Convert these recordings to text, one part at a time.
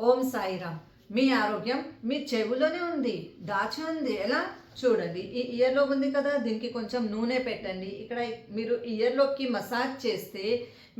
ఓం సాయిరామ్. మీ ఆరోగ్యం మీ చెవులోనే ఉంది. దాచి ఉంది ఎలా? చూడండి ఈ ఇయర్లో ఉంది కదా దీనికి కొంచెం నూనె పెట్టండి. ఇక్కడ మీరు ఇయర్లోకి మసాజ్ చేస్తే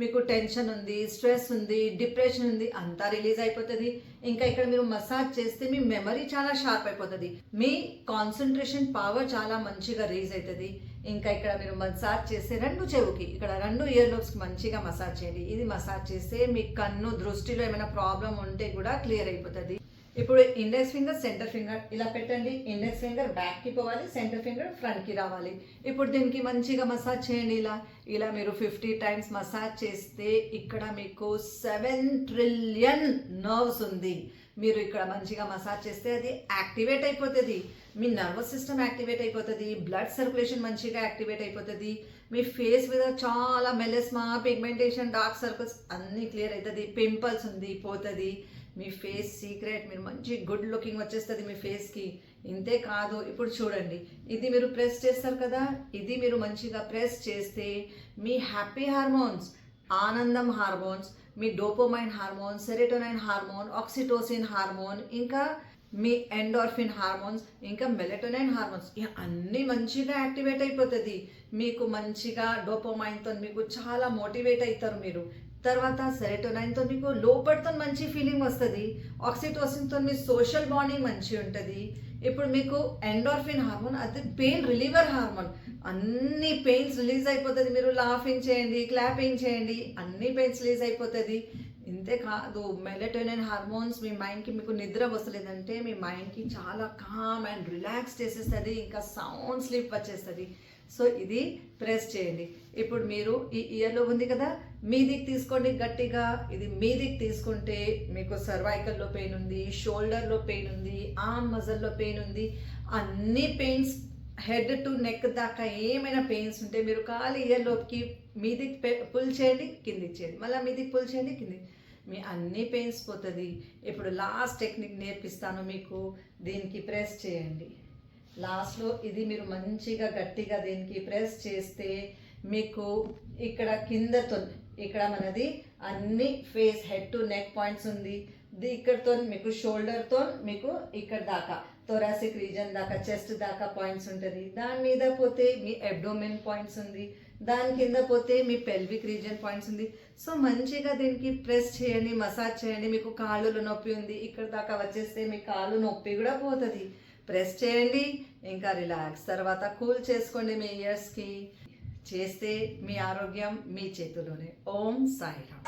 మీకు టెన్షన్ ఉంది స్ట్రెస్ ఉంది డిప్రెషన్ ఉంది అంతా రిలీజ్ అయిపోతుంది. ఇంకా ఇక్కడ మీరు మసాజ్ చేస్తే మీ మెమరీ చాలా షార్ప్ అయిపోతుంది. మీ కాన్సన్ట్రేషన్ పవర్ చాలా మంచిగా రీజ్ అవుతుంది ఇంకా ఇక్కడ మీరు మసాజ్ చేస్తే రెండు చెవుకి ఇక్కడ రెండు ఇయర్ లోబ్స్కి మంచిగా మసాజ్ చేయండి. ఇది మసాజ్ చేస్తే మీ కన్ను దృష్టిలో ఏమైనా ప్రాబ్లం ఉంటే కూడా క్లియర్ అయిపోతుంది. ఇప్పుడు ఇండెక్స్ ఫింగర్ సెంటర్ ఫింగర్ ఇలా పెట్టండి. ఇండెక్స్ ఫింగర్ బ్యాక్కి పోవాలి. సెంటర్ ఫింగర్ ఫ్రంట్కి రావాలి. ఇప్పుడు దీనికి మంచిగా మసాజ్ చేయండి ఇలా. ఇలా మీరు ఫిఫ్టీ టైమ్స్ మసాజ్ చేస్తే ఇక్కడ మీకు సెవెన్ ట్రిలియన్ నర్వ్స్ ఉంది. మీరు ఇక్కడ మంచిగా మసాజ్ చేస్తే అది యాక్టివేట్ అయిపోతుంది. మీ నర్వస్ సిస్టమ్ యాక్టివేట్ అయిపోతుంది. బ్లడ్ సర్క్యులేషన్ మంచిగా యాక్టివేట్ అయిపోతుంది. మీ ఫేస్ మీద చాలా మెలెస్మా పిగ్మెంటేషన్ డార్క్ సర్కిల్స్ అన్నీ క్లియర్ అవుతుంది. పింపుల్స్ ఉంది పోతుంది. మీ ఫేస్ సీక్రెట్ మీరు మంచి గుడ్ లుకింగ్ వచ్చేస్తుంది మీ ఫేస్కి ఇంతే కాదు ఇప్పుడు చూడండి. ఇది మీరు ప్రెస్ చేస్తారు కదా ఇది మీరు మంచిగా ప్రెస్ చేస్తే మీ హ్యాపీ హార్మోన్స్ ఆనందం హార్మోన్స్ మీ dopamine hormone serotonin hormone oxytocin hormone ఇంకా మీ ఎండార్ఫిన్ హార్మోన్స్ ఇంకా మెలటోనైన్ హార్మోన్స్ ఇక అన్నీ మంచిగా యాక్టివేట్ అయిపోతుంది. మీకు మంచిగా డోపోమైన్తో మీకు చాలా మోటివేట్ అవుతారు మీరు. తర్వాత సెరటోనైన్తో మీకు లోపటితో మంచి ఫీలింగ్ వస్తుంది. ఆక్సిటోసిన్తో మీ సోషల్ బాండింగ్ మంచి ఉంటుంది. ఇప్పుడు మీకు ఎండార్ఫిన్ హార్మోన్ అది పెయిన్ రిలీవర్ హార్మోన్ అన్ని పెయిన్స్ రిలీజ్ అయిపోతుంది. మీరు లాఫింగ్ చేయండి క్లాపింగ్ చేయండి అన్ని పెయిన్స్ రిలీజ్ అయిపోతుంది. ఇంతే కాదు మెలటోనిన్ హార్మోన్స్ మీ మైండ్కి మీకు నిద్ర వస్తలేదంటే మీ మైండ్కి చాలా కామ్ అండ్ రిలాక్స్ చేసేస్తుంది ఇంకా సౌండ్ స్లీప్ వచ్చేస్తుంది. సో ఇది ప్రెస్ చేయండి. ఇప్పుడు మీరు ఈ ఇయర్లో ఉంది కదా మీదికి తీసుకోండి గట్టిగా. ఇది మీదికి తీసుకుంటే మీకు సర్వైకల్లో పెయిన్ ఉంది షోల్డర్లో పెయిన్ ఉంది ఆర్మ్ మజల్లో పెయిన్ ఉంది. అన్ని పెయిన్స్ హెడ్ టు నెక్ దాకా ఏమైనా పెయిన్స్ ఉంటే మీరు ఖాళీ ఇయర్లోకి మీదికి పె- పుల్ చేయండి కిందికి చేయండి. మళ్ళీ మీదికి పుల్ చేయండి కింది మీ అన్ని పెయిన్స్ పోతుంది. ఇప్పుడు లాస్ట్ టెక్నిక్ నేర్పిస్తాను మీకు దీనికి ప్రెస్ చేయండి. లాస్ట్లో ఇది మీరు మంచిగా గట్టిగా దీనికి ప్రెస్ చేస్తే మీకు ఇక్కడ కిందతో ఇక్కడ మనది అన్ని face head to neck points ఉంది. ఇక్కడతో మీకు షోల్డర్తో మీకు ఇక్కడ దాకా థొరాసిక్ రీజన్ దాకా చెస్ట్ దాకా పాయింట్స్ ఉంటుంది. దాని మీద పోతే మీ అబ్డోమెన్ పాయింట్స్ ఉంది. దాని కింద పోతే మీ పెల్విక్ రీజన్ పాయింట్స్ ఉంది. సో మంచిగా దీనికి ప్రెస్ చేయండి మసాజ్ చేయండి. మీకు కాళ్ళలో నొప్పి ఉంది. ఇక్కడ దాకా వచ్చేస్తే మీ కాళ్ళు నొప్పి కూడా పోతుంది. ప్రెస్ చేయండి ఇంకా రిలాక్స్ తర్వాత కూల్ చేసుకోండి మీ ఇయర్స్కి చేస్తే మీ ఆరోగ్యం మీ చేతిలోనే. ఓం సాయిరామ్.